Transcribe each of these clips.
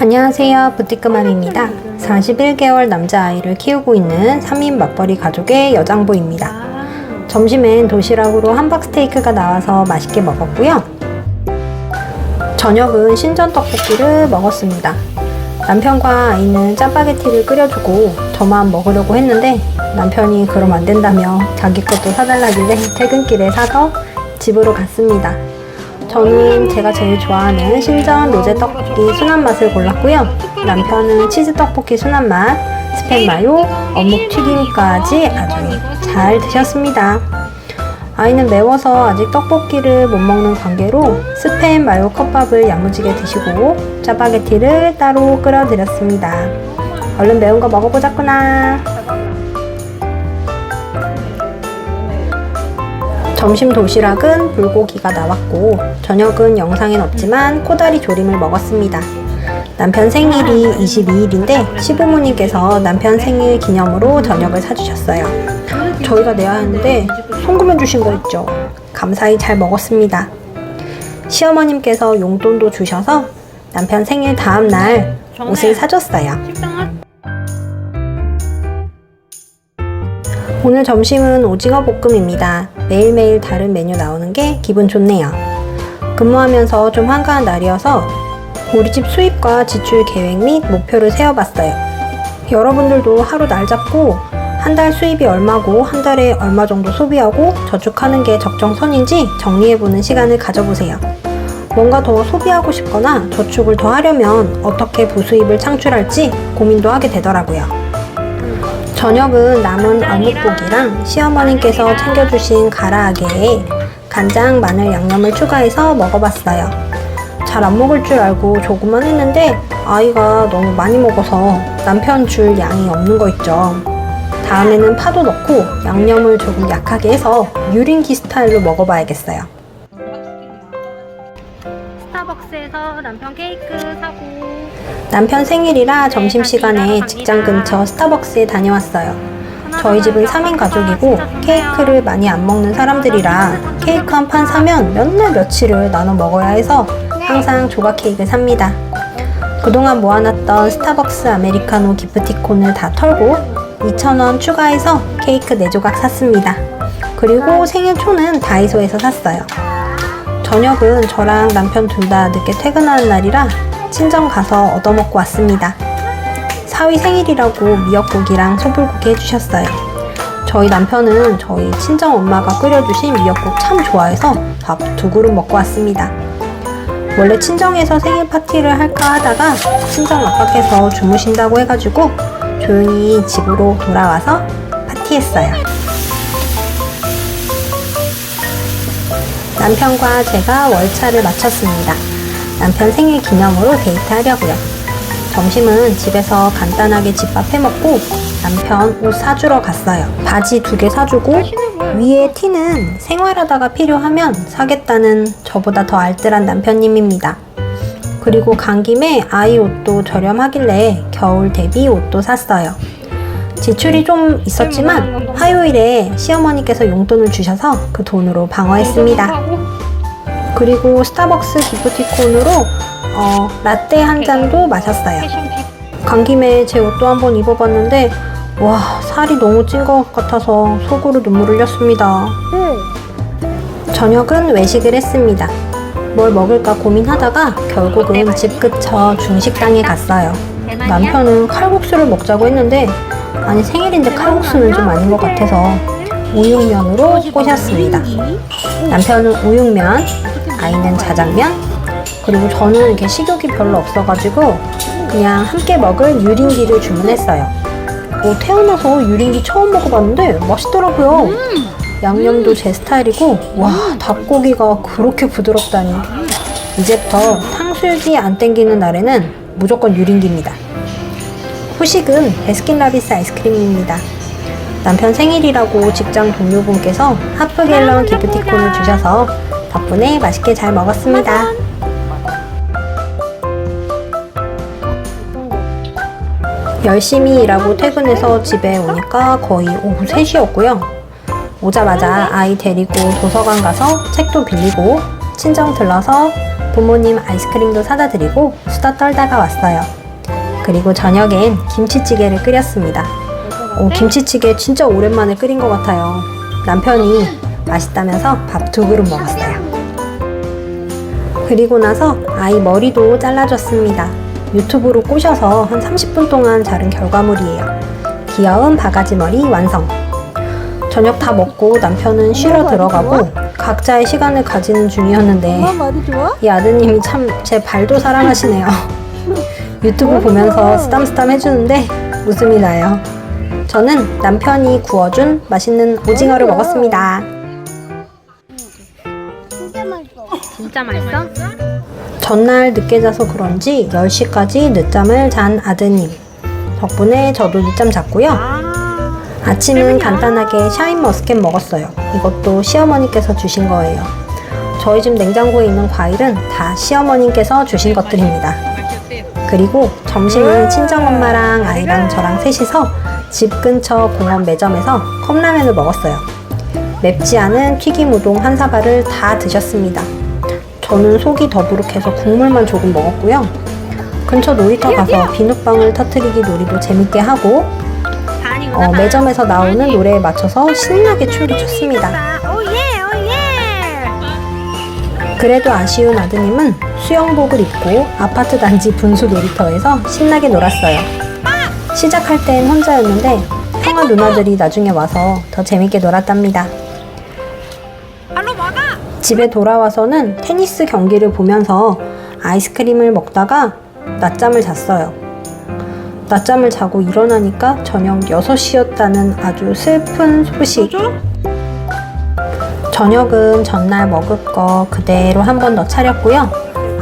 안녕하세요. 부티크맘입니다. 41개월 남자아이를 키우고 있는 3인 맞벌이 가족의 여장부입니다. 점심엔 도시락으로 함박 스테이크가 나와서 맛있게 먹었고요. 저녁은 신전 떡볶이를 먹었습니다. 남편과 아이는 짜파게티를 끓여주고 저만 먹으려고 했는데 남편이 그럼 안 된다며 자기 것도 사달라길래 퇴근길에 사서 집으로 갔습니다. 저는 제가 제일 좋아하는 신전 로제 떡볶이 순한 맛을 골랐고요. 남편은 치즈 떡볶이 순한 맛, 스팸 마요, 어묵 튀김까지 아주 잘 드셨습니다. 아이는 매워서 아직 떡볶이를 못 먹는 관계로 스팸 마요 컵밥을 야무지게 드시고 짜파게티를 따로 끓여드렸습니다. 얼른 매운 거 먹어보자꾸나. 점심 도시락은 불고기가 나왔고 저녁은 영상엔 없지만 코다리 조림을 먹었습니다. 남편 생일이 22일인데 시부모님께서 남편 생일 기념으로 저녁을 사주셨어요. 저희가 내야 하는데 송금해 주신 거 있죠. 감사히 잘 먹었습니다. 시어머님께서 용돈도 주셔서 남편 생일 다음 날 옷을 사줬어요. 오늘 점심은 오징어 볶음입니다. 매일매일 다른 메뉴 나오는 게 기분 좋네요. 근무하면서 좀 한가한 날이어서 우리 집 수입과 지출 계획 및 목표를 세워봤어요. 여러분들도 하루 날 잡고 한 달 수입이 얼마고 한 달에 얼마 정도 소비하고 저축하는 게 적정선인지 정리해보는 시간을 가져보세요. 뭔가 더 소비하고 싶거나 저축을 더 하려면 어떻게 부수입을 창출할지 고민도 하게 되더라고요. 저녁은 남은 어묵고기랑 시어머님께서 챙겨주신 가라아게에 간장, 마늘, 양념을 추가해서 먹어봤어요. 잘 안 먹을 줄 알고 조금만 했는데 아이가 너무 많이 먹어서 남편 줄 양이 없는 거 있죠. 다음에는 파도 넣고 양념을 조금 약하게 해서 유린기 스타일로 먹어봐야겠어요. 스타벅스에서 남편 케이크 사고 남편 생일이라 점심시간에 직장 근처 스타벅스에 다녀왔어요. 저희 집은 3인 가족이고 케이크를 많이 안 먹는 사람들이라 케이크 한 판 사면 몇 날 며칠을 나눠 먹어야 해서 항상 조각 케이크 삽니다. 그동안 모아놨던 스타벅스 아메리카노 기프티콘을 다 털고 2,000원 추가해서 케이크 4조각 샀습니다. 그리고 생일 초는 다이소에서 샀어요. 저녁은 저랑 남편 둘 다 늦게 퇴근하는 날이라 친정 가서 얻어먹고 왔습니다. 사위 생일이라고 미역국이랑 소불고기 해주셨어요. 저희 남편은 저희 친정 엄마가 끓여주신 미역국 참 좋아해서 밥 두 그릇 먹고 왔습니다. 원래 친정에서 생일 파티를 할까 하다가 친정 아빠께서 주무신다고 해가지고 조용히 집으로 돌아와서 파티했어요. 남편과 제가 월차를 마쳤습니다. 남편 생일 기념으로 데이트하려고요. 점심은 집에서 간단하게 집밥 해먹고 남편 옷 사주러 갔어요. 바지 두 개 사주고 위에 티는 생활하다가 필요하면 사겠다는 저보다 더 알뜰한 남편님입니다. 그리고 간 김에 아이 옷도 저렴하길래 겨울 대비 옷도 샀어요. 지출이 좀 있었지만 화요일에 시어머니께서 용돈을 주셔서 그 돈으로 방어했습니다. 그리고 스타벅스 기프티콘으로 어, 라떼 한 잔도 마셨어요. 간 김에 제 옷도 한번 입어봤는데 와 살이 너무 찐 것 같아서 속으로 눈물을 흘렸습니다. 저녁은 외식을 했습니다. 뭘 먹을까 고민하다가 결국은 집 근처 중식당에 갔어요. 남편은 칼국수를 먹자고 했는데 아니 생일인데 칼국수는 좀 아닌 것 같아서 우육면으로 꼬셨습니다. 남편은 우육면, 아이는 자장면, 그리고 저는 이렇게 식욕이 별로 없어가지고 그냥 함께 먹을 유린기를 주문했어요. 어, 태어나서 유린기 처음 먹어봤는데 맛있더라고요. 양념도 제 스타일이고 와 닭고기가 그렇게 부드럽다니. 이제부터 탕수육이 안 땡기는 날에는 무조건 유린기입니다. 후식은 베스킨라빈스 아이스크림입니다. 남편 생일이라고 직장 동료분께서 하프 갤런 기프티콘을 주셔서 덕분에 맛있게 잘 먹었습니다. 열심히 일하고 퇴근해서 집에 오니까 거의 오후 3시였고요. 오자마자 아이 데리고 도서관 가서 책도 빌리고 친정 들러서 부모님 아이스크림도 사다 드리고 수다 떨다가 왔어요. 그리고 저녁엔 김치찌개를 끓였습니다. 오, 김치찌개 진짜 오랜만에 끓인 것 같아요. 남편이 맛있다면서 밥 두 그릇 먹었어요. 그리고 나서 아이 머리도 잘라줬습니다. 유튜브로 꼬셔서 한 30분 동안 자른 결과물이에요. 귀여운 바가지 머리 완성. 저녁 다 먹고 남편은 쉬러 들어가고 각자의 시간을 가지는 중이었는데? 이 아드님이 참 제 발도 사랑하시네요. 유튜브 보면서 쓰담쓰담 해주는데 웃음이 나요. 저는 남편이 구워준 맛있는 오징어를 먹었습니다. 진짜 맛있어? 전날 늦게 자서 그런지 10시까지 늦잠을 잔 아드님. 덕분에 저도 늦잠 잤고요. 아침은 간단하게 샤인 머스켓 먹었어요. 이것도 시어머니께서 주신 거예요. 저희 집 냉장고에 있는 과일은 다 시어머님께서 주신 것들입니다. 그리고 점심은 친정엄마랑 아이랑 저랑 셋이서 집 근처 공원 매점에서 컵라면을 먹었어요. 맵지 않은 튀김 우동 한 사발을 다 드셨습니다. 저는 속이 더부룩해서 국물만 조금 먹었고요. 근처 놀이터 가서 비눗방울 터트리기 놀이도 재밌게 하고 어, 매점에서 나오는 노래에 맞춰서 신나게 춤도 췄습니다. 그래도 아쉬운 아드님은 수영복을 입고 아파트 단지 분수 놀이터에서 신나게 놀았어요. 시작할 땐 혼자였는데 형아 누나들이 나중에 와서 더 재밌게 놀았답니다. 집에 돌아와서는 테니스 경기를 보면서 아이스크림을 먹다가 낮잠을 잤어요. 낮잠을 자고 일어나니까 저녁 6시였다는 아주 슬픈 소식. 저녁은 전날 먹을 거 그대로 한 번 더 차렸고요.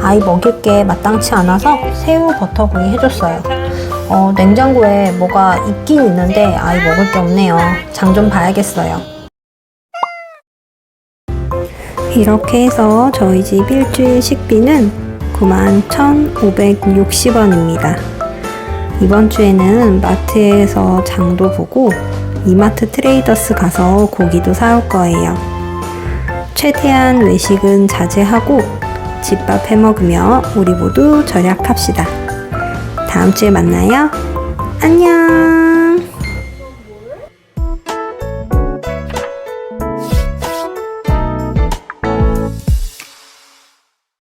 아이 먹일 게 마땅치 않아서 새우 버터구이 해줬어요. 어, 냉장고에 뭐가 있긴 있는데 아이 먹을 게 없네요. 장 좀 봐야겠어요. 이렇게 해서 저희 집 일주일 식비는 91,560원입니다. 이번 주에는 마트에서 장도 보고 이마트 트레이더스 가서 고기도 사올 거예요. 최대한 외식은 자제하고 집밥 해 먹으며 우리 모두 절약합시다. 다음 주에 만나요. 안녕!